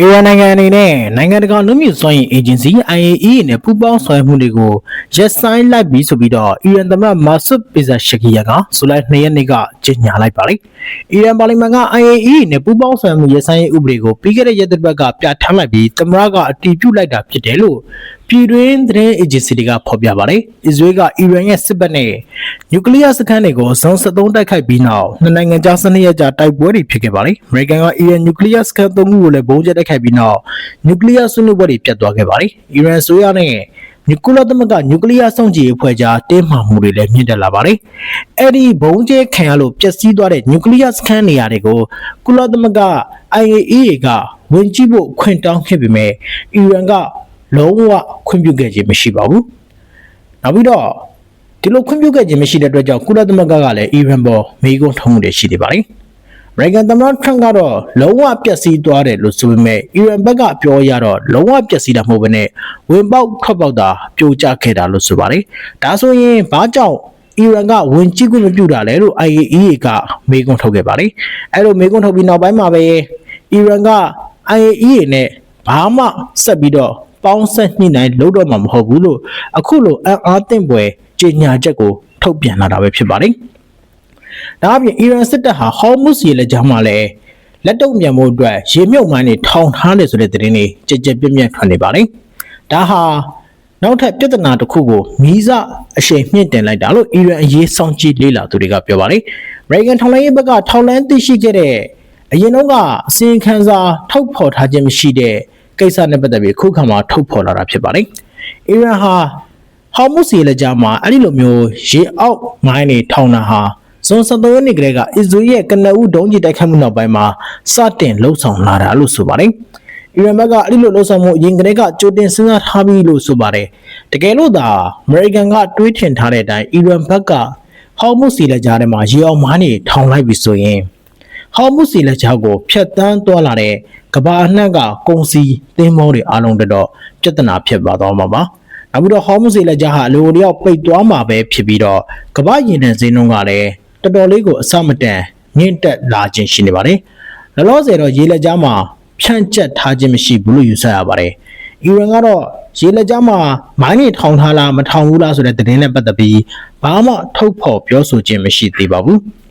အီရန်နိုင်ငံအနေနဲ့နိုင်ငံတကာလူမျိုးစွမ်းရည် agency IAEA နဲ့ပူးပေါင်းဆောင်ရွက်မှုတွေကိုရပ်ဆိုင်းလိုက်ပြီးဆိုပြီးတော့အီရန်သမ္မတမာဆုပီဇာရှကီယာကဇူလိုင်2ရက်နေ့ကကြေညာလိုက်ပါတယ်။အီရန်ပါလီမန်က IAEA နဲ့ပူးပေါင်းဆောင်ရွက်မှုရပ်ဆိုင်းရေးဥပဒေကိုပြီးခဲ့တဲ့ရက်သတ္တပတ်ကပြဋ္ဌာန်းလိုက်ပြီးသမ္မတကအတည်ပြုလိုက်တာဖြစ်တယ်လို့ပြည်တွင်းသတင်း agency တွေကဖော်ပြပါတယ်။အစ္စရေးကအီရန်ရဲ့စစ်ဘက်နဲ့နျူကလ িয়ার စခန်းတွေကိုဇွန်73တိုက်ခိုက်ပြီးနောက်နှစ်နိုင်ငံကြားစနစ်ရကြတိုက်ပွဲတွေဖြစ်ခဲ့ပါတယ်။အမေရိကန်ကအီရန်နျူကလ িয়ার စခန်းသုံးခုကိုလည်းဘုံကျဲတိုက်ခိုက်ပြီးနောက်နျူကလ িয়ার ဆွေးနွေးပွဲတွေပြတ်သွားခဲ့ပါတယ်။အီရန်ဆိုရနဲ့နျူကလသမဂ္ဂနျူကလ িয়ার စောင့်ကြည့်ရေးအဖွဲ့ကြားတင်းမာမှုတွေလည်းမြင့်တက်လာပါတယ်။အဲ့ဒီဘုံကျဲခံရလို့ပျက်စီးသွားတဲ့နျူကလ িয়ার စခန်းနေရာတွေကိုကုလသမဂ္ဂ IAEA ကဝင်ကြည့်ဖို့ခွင့်တောင်းခဲ့ပေမဲ့အီရန်က လုံးဝခွင့်ပြုခဲ့ခြင်းမရှိပါဘူး။နောက်ပြီးတော့ဒီလိုခွင့်ပြုခဲ့ခြင်းမရှိတဲ့အတွက်ကြောင့်ကုလသမဂ္ဂကလည်းအီရန်ပေါ်မေးခွန်းထုတ်မှုတွေရှိနေပါတယ်။အမေရိကန်သမ္မတထရန့်ကတော့လုံးဝပျက်စီးသွားတယ်လို့ဆိုပေမဲ့အီရန်ဘက်ကပြောရတော့လုံးဝပျက်စီးတာမဟုတ်ဘဲနဲ့ဝင်ပေါက်ထွက်ပေါက်တာပြိုကျခဲ့တာလို့ဆိုပါတယ်။ဒါဆိုရင်ဘာကြောင့်အီရန်ကဝင်ကြည့်ခွင့်မပြုတာလဲလို့ IAEA ကမေးခွန်းထုတ်ခဲ့ပါတယ်။အဲလိုမေးခွန်းထုတ်ပြီးနောက်ပိုင်းမှာပဲအီရန်က IAEA နဲ့ဘာမှဆက်ပြီးတော့ ပေါင်းဆက်ညှိနှိုင်းလုပ်တော့မှာမဟုတ်ဘူးလို့အခုလိုအံ့အားသင့်ပွဲကြေညာချက်ကိုထုတ်ပြန်လာတာပဲဖြစ်ပါတယ်။ဒါအပြင်အီရန်စစ်တပ်ဟာဟော်မုစ်ရေလက်ကြားမှာလည်းလက်တုံပြန်မှုအတွက်ရေမြုပ်မိုင်းတွေထောင်ထားတယ်ဆိုတဲ့သတင်းတွေကြကြပြန့်ပြန့်ထွက်နေပါတယ်။ဒါဟာနောက်ထပ်ပြဿနာတစ်ခုကိုမီးစအရှိန်မြင့်တင်လိုက်တာလို့အီရန်အရေးစောင့်ကြည့်လေ့လာသူတွေကပြောပါတယ်။ American ထောက်လိုင်းရေးဘက်ကထောက်လန်းသိရှိခဲ့တဲ့အရင်တော့ကအစီရင်ခံစာထုတ်ဖော်ထားခြင်းမရှိတဲ့ ကိစ္စနဲ့ပတ်သက်ပြီးခုခံမှာထုတ်ဖော်လာတာဖြစ်ပါတယ်။အီရန်ဟာဟော်မုစီလက်ကြားမှာအဲ့ဒီလိုမျိုးရေအောက်မိုင်းတွေထောင်တာဟာဇွန်73ရက်နေ့ကလေးကအစ္စရေးရဲ့ကနအူဒုံးကြီးတိုက်ခတ်မှုနောက်ပိုင်းမှာစတင်လှုပ်ဆောင်လာတာလို့ဆိုပါတယ်။အီရန်ဘက်ကအဲ့ဒီလိုလှုပ်ဆောင်မှုအရင်ကတည်းကကြိုတင်စဉ်းစားထားပြီးလို့ဆိုပါတယ်။တကယ်လို့သာအမေရိကန်ကတွေးထင်ထားတဲ့အတိုင်းအီရန်ဘက်ကဟော်မုစီလက်ကြားထဲမှာရေအောက်မိုင်းတွေထောင်လိုက်ပြီဆိုရင် ဟော်မုစီလက်ချောက်ကိုဖျက်တမ်းသွားလာတဲ့ကဘာအနှံ့ကကုံစီသင်းမောတွေအားလုံးတော်တော်ပြဿနာဖြစ်သွားတော့မှာပါ။နောက်ပြီးတော့ဟော်မုစီလက်ချဟာအလိုလျောက်ပိတ်သွားမှာပဲဖြစ်ပြီးတော့ကဘာရင်တဲ့ဈေးနှုန်းကလည်းတော်တော်လေးကိုအဆမတန်မြင့်တက်လာခြင်းရှိနေပါတယ်။လောလောဆယ်တော့ရေလက်ကြားမှာဖြန့်ကျက်ထားခြင်းမရှိဘူးလို့ယူဆရပါတယ်။အီရန်ကတော့ရေလက်ကြားမှာမိုင်းတွေထောင်ထားလားမထောင်ဘူးလားဆိုတဲ့သတင်းနဲ့ပတ်သက်ပြီးဘာမှထုတ်ဖော်ပြောဆိုခြင်းမရှိသေးပါဘူး။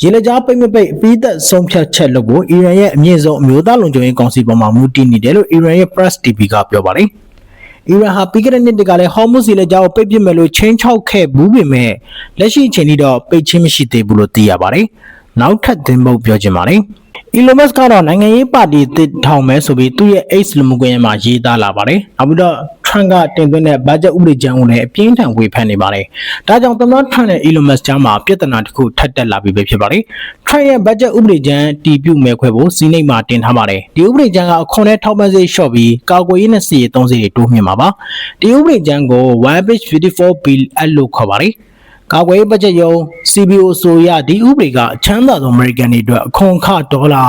ရေလက်ကြားပိတ်မပိတ်အပြီးသက်ဆုံးဖြတ်ချက်လုပ်ဖို့အီရန်ရဲ့အမြင့်ဆုံးအမျိုးသားလုံခြုံရေးကောင်စီပေါ်မှာမူတည်နေတယ်လို့အီရန်ရဲ့ Press TV ကပြောပါတယ်။အီရန်ဟာပြီးခဲ့တဲ့နှစ်တကလည်းဟော်မုစီလက်ကြားကိုပိတ်ပစ်မယ်လို့ချင်းချောက်ခဲ့ဘူးပေမဲ့လက်ရှိအချိန်ထိတော့ပိတ်ချင်းမရှိသေးဘူးလို့သိရပါတယ်။နောက်ထပ်သင်ပုတ်ပြောချင်ပါတယ်။ Elon Musk ကတော့နိုင်ငံရေးပါတီတစ်ထောင်မဲဆိုပြီးသူ့ရဲ့ X လူမှုကွန်ရက်မှာရေးသားလာပါတယ်။နောက်ပြီးတော့ Trump ကတင်သွင်းတဲ့ budget ဥပဒေကြမ်းကိုလည်းအပြင်းထန်ဝေဖန်နေပါတယ်။ဒါကြောင့်သမ္မတ Trump နဲ့ Elon Musk ကြားမှာပြဿနာတစ်ခုထပ်တက်လာပြီပဲဖြစ်ပါတယ်။ Trump ရဲ့ budget ဥပဒေကြမ်းတီးပြုတ်မဲ့ခွဲဖို့စီးနိတ်မှာတင်ထားပါတယ်။ဒီဥပဒေကြမ်းကအခွန်နဲ့ထောက်ပံ့စေလျှော့ပြီးကာကွယ်ရေးနဲ့စီရေးသုံးစေတွေတိုးမြှင့်မှာပါ။ဒီဥပဒေကြမ်းကို one page 54 bill အဲ့လို့ခေါ်ပါတယ်။ ကာကွယ်ရေးဘတ်ဂျက်ယုံ CBO ဆိုရဒီဥပဒေကအချမ်းသာဆုံး American တွေအတွက်အခွန်အခဒေါ်လာ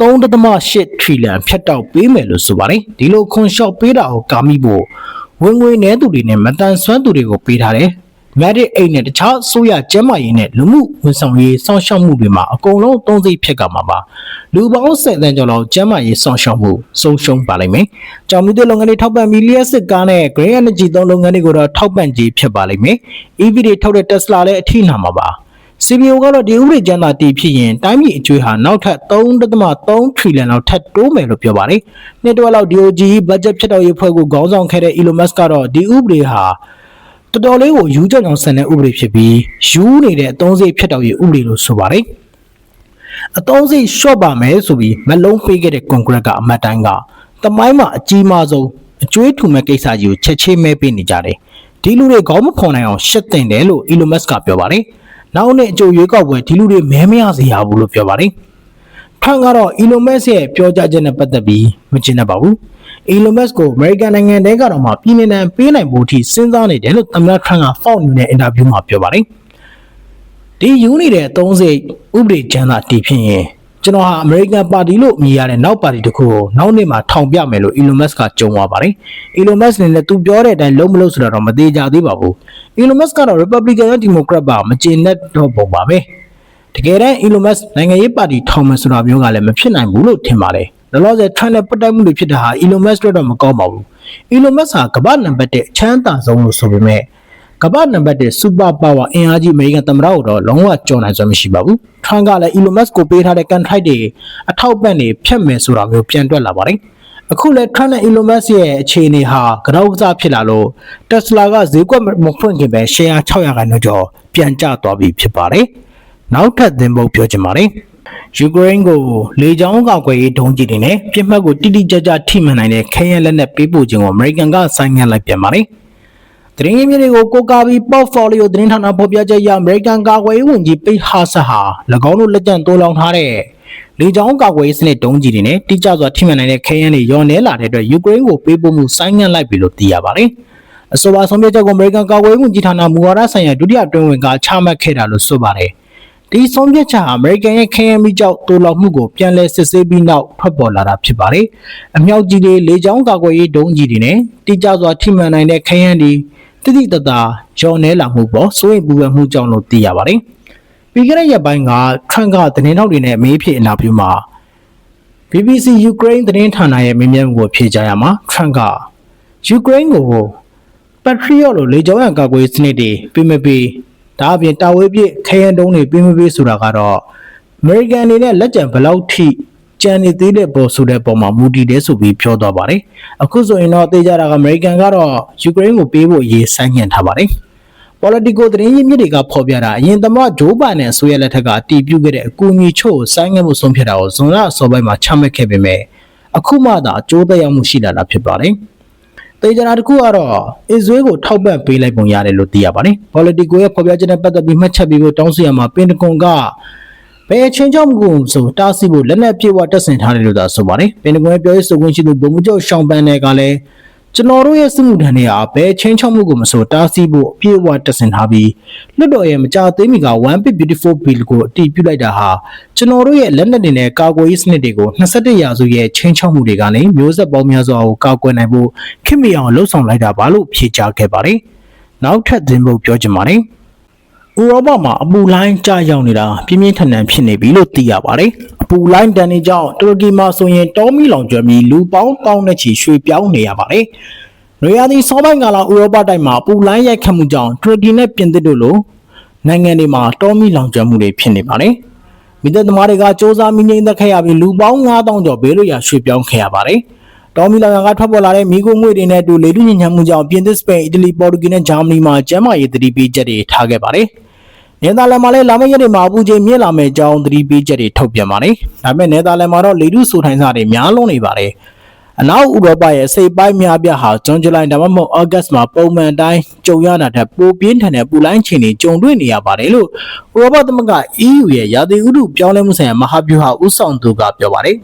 3.8 trillion ဖြတ်တောက်ပေးမယ်လို့ဆိုပါတယ်ဒီလိုခွန်လျှော့ပေးတာကိုကာမိဖို့ဝင်ငွေနည်းသူတွေနဲ့မတန်ဆွမ်းသူတွေကိုပေးထားတယ် Medic အိတ်နဲ့တခြားဆိုရကျန်းမာရေးနဲ့လူမှုဝန်ဆောင်ရေးစောင့်ရှောက်မှုတွေမှာအကုန်လုံးသုံးစိတ်ဖြစ်ကမှာပါလူပေါင်း10တန်းကျော်လောက်ကျန်းမာရေးစောင့်ရှောက်မှုဆုံးရှုံးပါလိမ့်မယ်။ကြောင်မီးသွေးလုပ်ငန်းတွေထောက်ပံ့ပြီးလျှက်စစ်ကားနဲ့ Green Energy သုံးလုပ်ငန်းတွေကိုတော့ထောက်ပံ့ကြေးဖြစ်ပါလိမ့်မယ်။ EV တွေထုတ်တဲ့ Tesla လည်းအထိနာမှာပါ။ CBO ကတော့ဒီဥပဒေကျမ်းသာတည်ဖြစ်ရင်တိုင်းပြည်အကျွေးဟာနောက်ထပ်3.3 trillion လောက်ထပ်တိုးမယ်လို့ပြောပါတယ်။နှစ်တွဲလောက် DOG budget ဖြတ်တောက်ရေးဖွဲ့ကိုခေါင်းဆောင်ခဲ့တဲ့ Elon Musk ကတော့ဒီဥပဒေဟာ တော်တော်လေးကိုယူကြောင်ကြောင်ဆန်တဲ့ဥပဒေဖြစ်ပြီးယူနေတဲ့အသုံးစရိတ်ဖြတ်တောက်ရေးဥပဒေလို့ဆိုပါတယ်။အသုံးစရိတ်ရှော့ပါမယ်ဆိုပြီးမလုံးပေးခဲ့တဲ့ကွန်ဂရက်ကအမတ်တိုင်းကတမိုင်းမှာအကြီးမားဆုံးအကျွေးထူမဲ့ကိစ္စကြီးကိုချက်ချင်းမဲပေးနေကြတယ်။ဒီလူတွေခေါင်းမခွန်နိုင်အောင်ရှက်တင်တယ်လို့ Elon Musk ကပြောပါတယ်။နောက်နှစ်အကျိုးရွေးကောက်ပွဲဒီလူတွေမဲမရစေရဘူးလို့ပြောပါတယ်။ထရန့်ကတော့ Elon Musk ရဲ့ပြောကြားချက်နဲ့ပတ်သက်ပြီးမကျင်တတ်ပါဘူး။ Elon Musk ကို American နိုင်ငံတဲကတော့မှပြည်နေတန်ပေးနိုင်ဖို့အထိစဉ်းစားနေတယ်လို့သမ္မတထရန့်က Fox News နဲ့အင်တာဗျူးမှာပြောပါတယ်။ဒီယူနေတဲ့အသုံးစိတ်ဥပဒေကျမ်းသာတည်ဖြစ်ရင်ကျွန်တော်ဟာ American Party လို့မြည်ရတဲ့နောက်ပါတီတစ်ခုကိုနောက်နေ့မှာထောင်ပြမယ်လို့ Elon Musk ကကြုံသွားပါတယ်။ Elon Musk နဲ့လည်းသူပြောတဲ့အတိုင်းလုံးမလို့ဆိုတာတော့မသေးကြသေးပါဘူး။ Elon Musk ကတော့ Republican ရော Democrat ပါမကျေနပ်တော့ပုံပါပဲ။တကယ်တမ်း Elon Musk နိုင်ငံရေးပါတီထောင်မယ်ဆိုတာမျိုးကလည်းမဖြစ်နိုင်ဘူးလို့ထင်ပါတယ် လောလောဆယ် Trump နဲ့ပတ်သက်မှုတွေဖြစ်တာဟာ Elon Musk အတွက်တော့မကောင်းပါဘူး Elon Musk ဟာကမ္ဘာနံပါတ်1အချမ်းသာဆုံးလို့ဆိုပေမဲ့ကမ္ဘာနံပါတ်1 super power အင်အားကြီးအမေရိကန်သမ္မတကိုတော့လုံးဝကြော်နိုင်စွမ်းမရှိပါဘူး။ Trump ကလည်း Elon Musk ကိုပေးထားတဲ့ contract တွေအထောက်ပံ့တွေဖြတ်မယ်ဆိုတာမျိုးပြန်တွက်လာပါတယ်။အခုလည်း Trump နဲ့ Elon Musk ရဲ့အခြေအနေဟာကြောက်ကစားဖြစ်လာလို့ Tesla ကဈေးကွက်မဖွင့်ခင်ပဲ share 600ခန်းကျော်ပြန်ကျသွားပြီဖြစ်ပါတယ်။နောက်ထပ်သင်ပုတ်ပြောချင်ပါတယ်။ ယူကရိန်းကိုလေကြောင်းကောက်ွယ်ရေးဒုံးကျည်တွေနဲ့ပြစ်မှတ်ကိုတိတိကျကျထိမှန်နိုင်တဲ့ခဲယမ်းလက်နက်ပေးပို့ခြင်းကိုအမေရိကန်ကဆိုင်းငံ့လိုက်ပြန်ပါတယ်။သတင်းရင်းမြစ်တွေကိုကိုးကားပြီး portfolio သတင်းဌာနဖော်ပြချက်အရအမေရိကန်ကာကွယ်ရေးဝန်ကြီးပိတ်ဟာဆတ်ဟာ၎င်းတို့လက်ကျန်တိုးလောင်ထားတဲ့လေကြောင်းကာကွယ်ရေးစနစ်ဒုံးကျည်တွေနဲ့တိကျစွာထိမှန်နိုင်တဲ့ခဲယမ်းတွေရောနေလာတဲ့အတွက်ယူကရိန်းကိုပေးပို့မှုဆိုင်းငံ့လိုက်ပြီလို့သိရပါတယ်။အဆိုပါဆုံးဖြတ်ချက်ကိုအမေရိကန်ကာကွယ်ရေးဝန်ကြီးဌာနမူဝါဒဆိုင်ရာဒုတိယအတွင်းဝင်ကချမှတ်ခဲ့တာလို့ဆိုပါတယ်။ ဒီဆုံးဖြတ်ချက်ဟာအမေရိကန်ရဲ့ခဲယမ်းမိကြောက်တိုးလောင်မှုကိုပြန်လည်စစ်ဆေးပြီးနောက်ထွက်ပေါ်လာတာဖြစ်ပါတယ်။အမြောက်ကြီးတွေလေကြောင်းကာကွယ်ရေးဒုံးကြီးတွေနဲ့တိကျစွာထိမှန်နိုင်တဲ့ခဲယမ်းတွေတိတိတသားရောနေလာမှုပေါ်စိုးရိမ်ပူပန်မှုကြောင့်လို့သိရပါတယ်။ပြီးခဲ့တဲ့ရက်ပိုင်းက Trump ကသတင်းထောက်တွေနဲ့မေးဖြေအနာပြုမှာ BBC Ukraine သတင်းဌာနရဲ့မေးမြန်းမှုကိုဖြေကြားရမှာ Trump က Ukraine ကို Patriot လို့လေကြောင်းရန်ကာကွယ်ရေးစနစ်တွေပေးမပေး ဒါအပြင်တာဝေးပြည့်ခရမ်းတုံးတွေပေးမပေးဆိုတာကတော့ American အနေနဲ့လက်ကျန်ဘယ်လောက်ထိကြံနေသေးတဲ့ပေါ်ဆိုတဲ့ပုံမှာမူတည်တယ်ဆိုပြီးပြောသွားပါတယ်အခုဆိုရင်တော့သိကြတာက American ကတော့ Ukraine ကိုပေးဖို့အရေးဆိုင်းငံ့ထားပါတယ် Politico သတင်းရင်းမြစ်တွေကဖော်ပြတာအရင်သမ္မတဂျိုးဘိုင်ဒန်ဆိုရလက်ထက်ကတည်ပြုခဲ့တဲ့အကူအညီချို့ကိုဆိုင်းငံ့မှုဆုံးဖြတ်တာကိုဇွန်လအစောပိုင်းမှာချမှတ်ခဲ့ပေမဲ့အခုမှသာအကျိုးသက်ရောက်မှုရှိလာတာဖြစ်ပါတယ်။ တေချာတာတစ်ခုကတော့အစ္စရေးကိုထောက်ပံ့ပေးလိုက်ပုံရတယ်လို့သိရပါတယ်။ Politico ရဲ့ဖော်ပြချက်နဲ့ပတ်သက်ပြီးမှတ်ချက်ပေးဖို့တောင်းဆိုရမှာပင်တကွန်ကဘယ်ချင်းချောင်းမှုကိုဆိုတားဆီးဖို့လက်နက်ပြေဝတက်ဆင်ထားတယ်လို့သာဆိုပါတယ်။ပင်တကွန်ရဲ့ပြောရေးဆိုခွင့်ရှိသူဗိုလ်မှူးချုပ်ရှောင်းပန်နယ်ကလည်း ကျွန်တော်တို့ရဲ့စစ်မှုထမ်းတွေဟာဘယ်ချင်းချောင်းမှုကိုမဆိုတားဆီးဖို့အပြည့်အဝတက်ဆင်ထားပြီးလွတ်တော်ရဲ့မကြသေးမီက One Big Beautiful Bill ကိုအတည်ပြုလိုက်တာဟာကျွန်တော်တို့ရဲ့လက်နက်တွေနဲ့ကာကွယ်ရေးစနစ်တွေကို21ရာစုရဲ့ချင်းချောင်းမှုတွေကနေမျိုးဆက်ပေါင်းများစွာကိုကာကွယ်နိုင်ဖို့ခင်မီအောင်လှုံ့ဆော်လိုက်တာပါလို့ဖြေကြားခဲ့ပါတယ်။နောက်ထပ်သင်ဖို့ပြောချင်ပါတယ်။ဥရောပမှာအပူလိုင်းကြာရောက်နေတာပြင်းပြင်းထန်ထန်ဖြစ်နေပြီလို့သိရပါတယ်။အ ပူလိုင်းတန်တွေကြောင့်တူရကီမှာဆိုရင်တောမီလောင်ကျွမ်းပြီးလူပေါင်းပေါင်းနဲ့ချီရွှေ့ပြောင်းနေရပါတယ်။နွေရာသီစောပိုင်းကာလဥရောပတိုက်မှာအပူလိုင်းရိုက်ခတ်မှုကြောင့်တူရကီနဲ့ပြင်သစ်တို့လိုနိုင်ငံတွေမှာတောမီလောင်ကျွမ်းမှုတွေဖြစ်နေပါတယ်။မိသက်သမားတွေကစ조사မိငိမ့်သက်ခဲ့ရပြီးလူပေါင်း9000ကျော်ဘေးလွတ်ရာရွှေ့ပြောင်းခဲ့ရပါတယ်။တောမီလောင်ကထွက်ပေါ်လာတဲ့မိခိုးငွေတွေနဲ့အတူလေလူညဉ့်ညံမှုကြောင့်ပြင်သစ်စပိန်အီတလီပေါ်တူဂီနဲ့ဂျာမနီမှာကျန်းမာရေးသတိပေးချက်တွေထားခဲ့ပါတယ်။ နယ်သာလန်မှာလည်းလာမယ့်ရက်တွေမှာအပူချိန်မြင့်လာမယ့်အကြောင်းသတိပေးချက်တွေထုတ်ပြန်ပါတယ်။ဒါပေမဲ့နယ်သာလန်မှာတော့လေထုဆိုထိုင်စားတွေများလွန်းနေပါတယ်။အနောက်ဥရောပရဲ့စိတ်ပိုင်းများပြားဟာဇွန်ဇူလိုင်ဒါမှမဟုတ်ဩဂတ်မှာပုံမှန်တိုင်းကြုံရတာထက်ပိုပြင်းထန်တဲ့ပူလိုင်းချိန်တွေကြုံတွေ့နေရပါတယ်လို့ဥရောပသမဂ္ဂ EU ရဲ့ရာသီဥတုပြောင်းလဲမှုဆိုင်ရာမဟာဗျူဟာဥဆောင်သူကပြောပါတယ်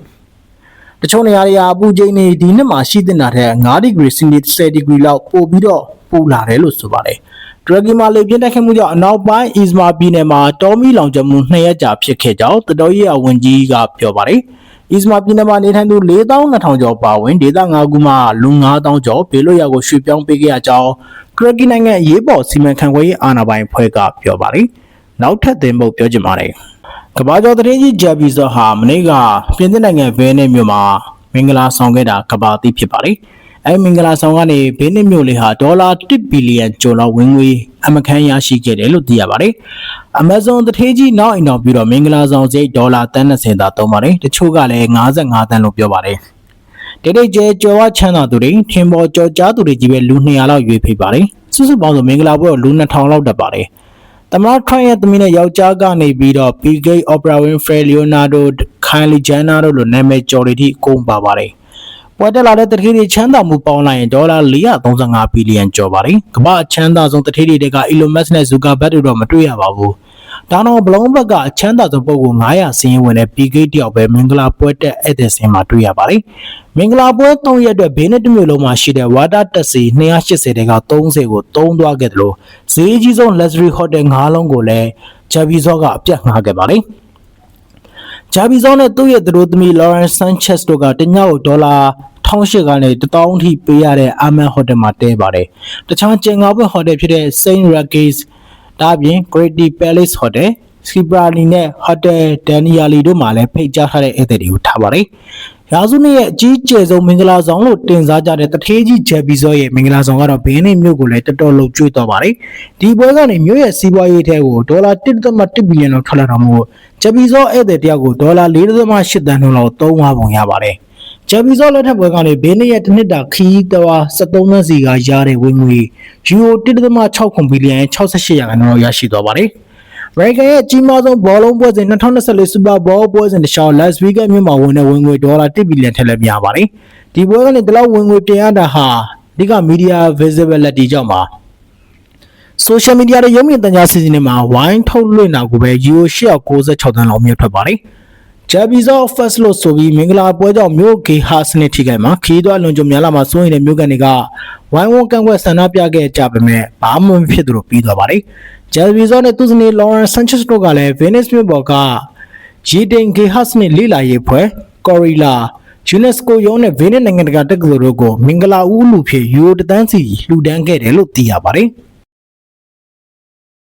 ။တချို့နေရာတွေဟာအပူချိန်တွေဒီနှစ်မှာရှိတဲ့တာထက်9ဒီဂရီစင်တီ10ဒီဂရီလောက်ပိုပြီးတော့ပူလာတယ်လို့ဆိုပါတယ်။ တူရကီမှာလေပြင်းတိုက်ခတ်မှုကြောင့်အနောက်ပိုင်းအီဇမာပြည်နယ်မှာတောမီလောင်ကျွမ်းမှု2ရက်ကြာဖြစ်ခဲ့ကြောင်းတတော်ရေးအဝန်ကြီးကပြောပါတယ်။အီဇမာပြည်နယ်မှာနေထိုင်သူ4200ကျော်ပါဝင်ဒေသ5ခုမှလူ9000ကျော်ဘေးလွတ်ရာကိုရွှေ့ပြောင်းပေးခဲ့ရကြောင်းတူရကီနိုင်ငံအရေးပေါ်စီမံခန့်ခွဲရေးအာဏာပိုင်အဖွဲ့ကပြောပါတယ်။နောက်ထပ်သင်ဖို့ပြောချင်ပါတယ်။ကမ္ဘာကျော်သတင်းကြီးဂျာဘီဇော့ဟာမနေ့ကပြင်သစ်နိုင်ငံဗဲနယ်မြို့မှာမင်္ဂလာဆောင်ခဲ့တာကဘာတိဖြစ်ပါတယ်။ အဲမင်္ဂလာဆောင်ကနေဘင်းနစ်မြို့လေးဟာဒေါ်လာ1ဘီလီယံကျော်လောက်ဝင်ငွေအမခန်းရရှိခဲ့တယ်လို့သိရပါတယ်။ Amazon တထေးကြီးနောက်အိမ်တော်ပြီးတော့မင်္ဂလာဆောင်စိတ်ဒေါ်လာ30သာသုံးပါတယ်။တချို့ကလည်း55တန်းလို့ပြောပါတယ်။တိတ်တိတ်ကျဲကျော်ဝချမ်းသာသူတွေထင်ပေါ်ကြော်ကြားသူတွေကြီးပဲလူ200လောက်ရွေးဖိပါတယ်။စုစုပေါင်းဆိုမင်္ဂလာပွဲတော့လူ2000လောက်တက်ပါတယ်။သမ္မတထရန့်ရဲ့သမီးနဲ့ယောက်ျားကနေပြီးတော့ Bill Gates, Oprah Winfrey, Leonardo, Kylie Jenner တို့လိုနာမည်ကျော်တွေထိအကုန်ပါပါတယ်။ ပွဲတက်လာတဲ့တတိယချမ်းသာမှုပေါင်းလိုက်ရင်ဒေါ်လာ435ဘီလီယံကျော်ပါတယ်။ကမ္ဘာအချမ်းသာဆုံးတတိယတွေက Elon Musk နဲ့ Zuckerberg တို့တော့မတွေ့ရပါဘူး။ဒါတော့ဘလုံးဘက်ကအချမ်းသာဆုံးပုဂ္ဂိုလ်900စီးရင်ဝင်တဲ့ Bill Gates တယောက်ပဲမင်္ဂလာပွဲတက်ဧည့်သည်စင်မှာတွေ့ရပါတယ်။မင်္ဂလာပွဲ၃ရက်အတွက်ဘေးနဲ့တစ်မျိုးလုံးမှာရှိတဲ့ water taxi 280တဲက30ကိုသုံးသွားခဲ့တယ်လို့ဈေးကြီးဆုံး luxury hotel ၅လုံးကိုလည်းဂျာဘီဇော့ကအပြတ်ငှားခဲ့ပါတယ်။ ဂျာဘီဇော့နဲ့သူ့ရဲ့သူတို့သမီး Lawrence Sanchez တို့ကတညကိုဒေါ်လာ1800ကနေ1000အထိပေးရတဲ့အာမန်ဟိုတယ်မှာတဲပါတယ်။တခြားကျင်ငါဘွဲ့ဟိုတယ်ဖြစ်တဲ့ Saint Regis ဒါအပြင် Great Palace Hotel, Skibrani နဲ့ Hotel Danieli တို့မှာလည်းဖိတ်ကြားထားတဲ့ဧည့်သည်တွေကိုထားပါတယ်။ရာစုနှစ်ရဲ့အကြီးကျယ်ဆုံးမင်္ဂလာဆောင်လို့တင်စားကြတဲ့တထေးကြီးဂျက်ဘီဇော့ရဲ့မင်္ဂလာဆောင်ကတော့ဘင်းနေမြို့ကိုလည်းတော်တော်လုံးကျွေးတော့ပါတယ်။ဒီပွဲကနေမြို့ရဲ့စီးပွားရေးထဲကိုဒေါ်လာ1.1ဘီလီယံလောက်ထွက်လာတော့မို့ ဂျက်ဘီဇော့ဧည့်သည်တယောက်ကိုဒေါ်လာ4.8တန်းလောက်သုံးသွားပုံရပါတယ်။ဂျက်ဘီဇော့လက်ထက်ပွဲကနေဘင်းနေရဲ့တစ်နှစ်တာခီးတော်73သန်းစီကရတဲ့ဝင်ငွေယူရို1.6ဘီလီယံ68ရာခိုင်နှုန်းလောက်ရရှိသွားပါတယ်။အမေရိကန်ရဲ့အကြီးမားဆုံးဘောလုံးပွဲစဉ်2024 Super Bowl ပွဲစဉ်တစ်လျှောက် Las Vegas မြို့မှာဝင်တဲ့ဝင်ငွေဒေါ်လာ1ဘီလီယံထက်လည်းများပါတယ်။ဒီပွဲကနေဒီလောက်ဝင်ငွေတင်ရတာဟာအဓိက media visibility ကြောင့်ပါ။ social media တွေရုံးမြင့်တန်ကြားစီစဉ်တွေမှာဝိုင်းထုတ်လွှင့်တာကိုပဲ Euro 896တန်းလောက်မြင့်ထွက်ပါတယ်။ Jabizon First လို့ဆိုပြီးမင်္ဂလာပွဲကြောင့်မြို့ဂေဟာစနစ်ထိခိုက်မှာခီးသွွားလွန်ကြုံများလာမှာစိုးရင်တဲ့မြို့ကန်တွေကဝိုင်းဝန်းကန့်ကွက်ဆန္ဒပြခဲ့ကြပေမဲ့ဘာမှမဖြစ်သလိုပြီးသွားပါတယ်။ Jabizon နဲ့သူ့ဇနီး Lauren Sanchez တို့ကလည်း Venice မြို့ပေါ်ကရီတင်ဂေဟာစနစ်လိလာရေးဖွဲ့ Corilla UNESCO ရုံးနဲ့ Venice နိုင်ငံတကာတက္ကသိုလ်တို့ကိုမင်္ဂလာဦးလူဖြစ်ယူရိုတသန်းစီလှူဒန်းခဲ့တယ်လို့သိရပါတယ်။